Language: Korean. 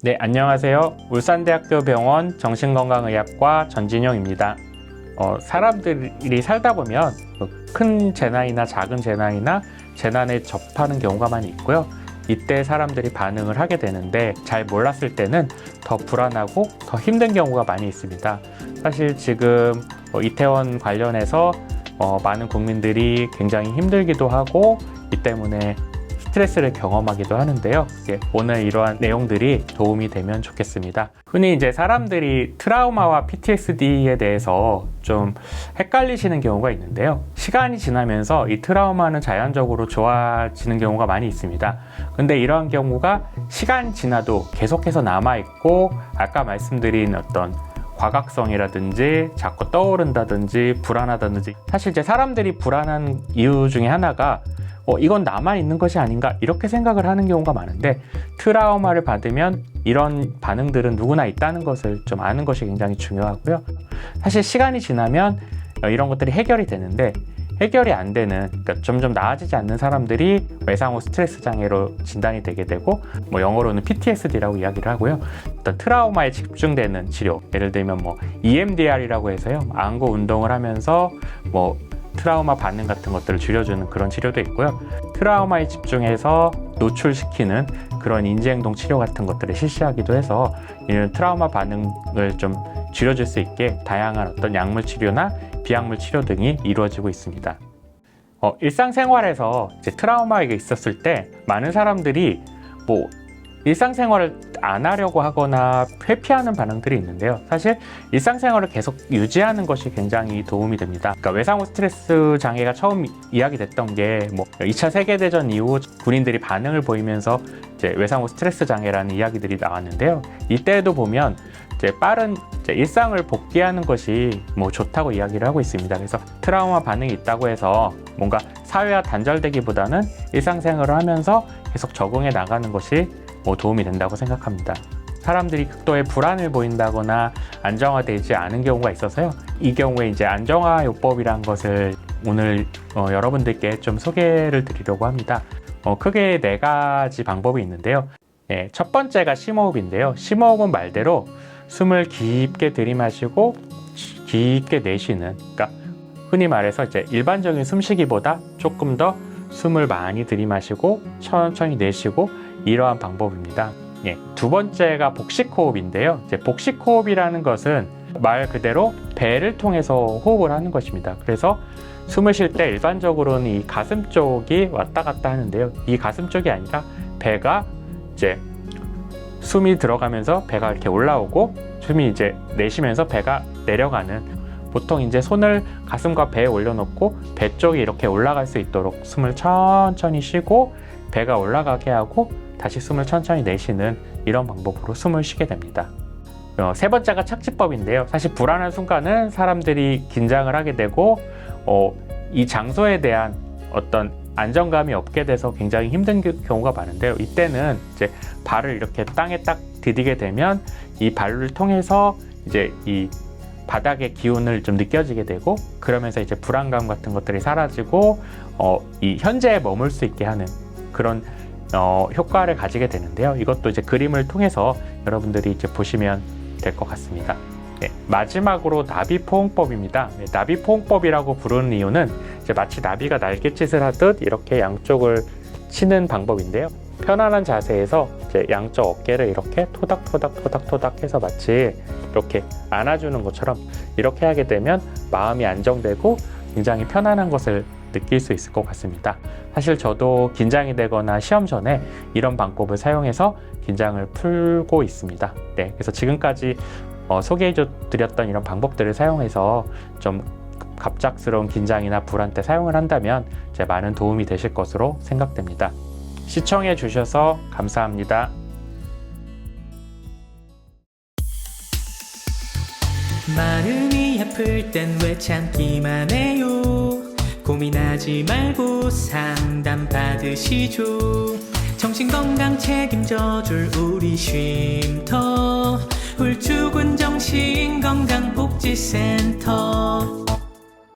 네, 안녕하세요. 울산대학교 병원 정신건강의학과 전진용입니다. 어, 사람들이 살다 보면 뭐큰 재난이나 작은 재난이나 재난에 접하는 경우가 많이 있고요. 이때 사람들이 반응을 하게 되는데 잘 몰랐을 때는 더 불안하고 더 힘든 경우가 많이 있습니다. 사실 지금 어, 이태원 관련해서 어, 많은 국민들이 굉장히 힘들기도 하고 이 때문에 스트레스를 경험하기도 하는데요. 예, 오늘 이러한 내용들이 도움이 되면 좋겠습니다. 흔히 이제 사람들이 트라우마와 PTSD에 대해서 좀 헷갈리시는 경우가 있는데요. 시간이 지나면서 이 트라우마는 자연적으로 좋아지는 경우가 많이 있습니다. 근데 이러한 경우가 시간 지나도 계속해서 남아있고 아까 말씀드린 어떤 과각성이라든지 자꾸 떠오른다든지 불안하다든지 사실 이제 사람들이 불안한 이유 중에 하나가 어, 이건 남아 있는 것이 아닌가 이렇게 생각을 하는 경우가 많은데 트라우마를 받으면 이런 반응들은 누구나 있다는 것을 좀 아는 것이 굉장히 중요하고요. 사실 시간이 지나면 어, 이런 것들이 해결이 되는데 해결이 안 되는 그러니까 점점 나아지지 않는 사람들이 외상후 스트레스 장애로 진단이 되게 되고 뭐 영어로는 PTSD라고 이야기를 하고요. 어떤 트라우마에 집중되는 치료 예를 들면 뭐 EMDR이라고 해서요 안구 운동을 하면서 뭐 트라우마 반응 같은 것들을 줄여주는 그런 치료도 있고요. 트라우마에 집중해서 노출시키는 그런 인지행동 치료 같은 것들을 실시하기도 해서 이런 트라우마 반응을 좀 줄여줄 수 있게 다양한 어떤 약물 치료나 비약물 치료 등이 이루어지고 있습니다. 어, 일상생활에서 트라우마가 있었을 때 많은 사람들이 뭐 일상생활을 안 하려고 하거나 회피하는 반응들이 있는데요. 사실 일상생활을 계속 유지하는 것이 굉장히 도움이 됩니다. 그러니까 외상후 스트레스 장애가 처음 이야기됐던 게 뭐 2차 세계대전 이후 군인들이 반응을 보이면서 이제 외상후 스트레스 장애라는 이야기들이 나왔는데요. 이때도 보면 이제 빠른 이제 일상을 복귀하는 것이 뭐 좋다고 이야기를 하고 있습니다. 그래서 트라우마 반응이 있다고 해서 뭔가 사회와 단절되기보다는 일상생활을 하면서 계속 적응해 나가는 것이 뭐 도움이 된다고 생각합니다. 사람들이 극도의 불안을 보인다거나 안정화되지 않은 경우가 있어서요. 이 경우에 이제 안정화 요법이란 것을 오늘 어, 여러분들께 좀 소개를 드리려고 합니다. 어, 크게 네 가지 방법이 있는데요. 예, 첫 번째가 심호흡인데요. 심호흡은 말대로 숨을 깊게 들이마시고 깊게 내쉬는, 그러니까 흔히 말해서 이제 일반적인 숨쉬기보다 조금 더 숨을 많이 들이마시고 천천히 내쉬고 이러한 방법입니다. 예, 두 번째가 복식 호흡인데요. 이제 복식 호흡이라는 것은 말 그대로 배를 통해서 호흡을 하는 것입니다. 그래서 숨을 쉴 때 일반적으로는 이 가슴 쪽이 왔다 갔다 하는데요. 이 가슴 쪽이 아니라 배가 이제 숨이 들어가면서 배가 이렇게 올라오고 숨이 이제 내쉬면서 배가 내려가는 보통 이제 손을 가슴과 배에 올려놓고 배 쪽이 이렇게 올라갈 수 있도록 숨을 천천히 쉬고 배가 올라가게 하고 다시 숨을 천천히 내쉬는 이런 방법으로 숨을 쉬게 됩니다. 어, 세 번째가 착지법인데요. 사실 불안한 순간은 사람들이 긴장을 하게 되고 어, 이 장소에 대한 어떤 안정감이 없게 돼서 굉장히 힘든 겨- 경우가 많은데요. 이때는 이제 발을 이렇게 땅에 딱 디디게 되면 이 발을 통해서 이제 이 바닥의 기운을 좀 느껴지게 되고 그러면서 이제 불안감 같은 것들이 사라지고 어, 이 현재에 머물 수 있게 하는 그런 어, 효과를 가지게 되는데요. 이것도 이제 그림을 통해서 여러분들이 이제 보시면 될 것 같습니다. 네, 마지막으로 나비 포옹법입니다. 네, 나비 포옹법이라고 부르는 이유는 이제 마치 나비가 날갯짓을 하듯 이렇게 양쪽을 치는 방법인데요. 편안한 자세에서 이제 양쪽 어깨를 이렇게 토닥토닥 토닥토닥 해서 마치 이렇게 안아주는 것처럼 이렇게 하게 되면 마음이 안정되고 굉장히 편안한 것을 느낄 수 있을 것 같습니다. 사실 저도 긴장이 되거나 시험 전에 이런 방법을 사용해서 긴장을 풀고 있습니다. 네, 그래서 지금까지 어, 소개해 드렸던 이런 방법들을 사용해서 좀 갑작스러운 긴장이나 불안 때 사용을 한다면 제 많은 도움이 되실 것으로 생각됩니다. 시청해 주셔서 감사합니다. 울주군 정신건강복지센터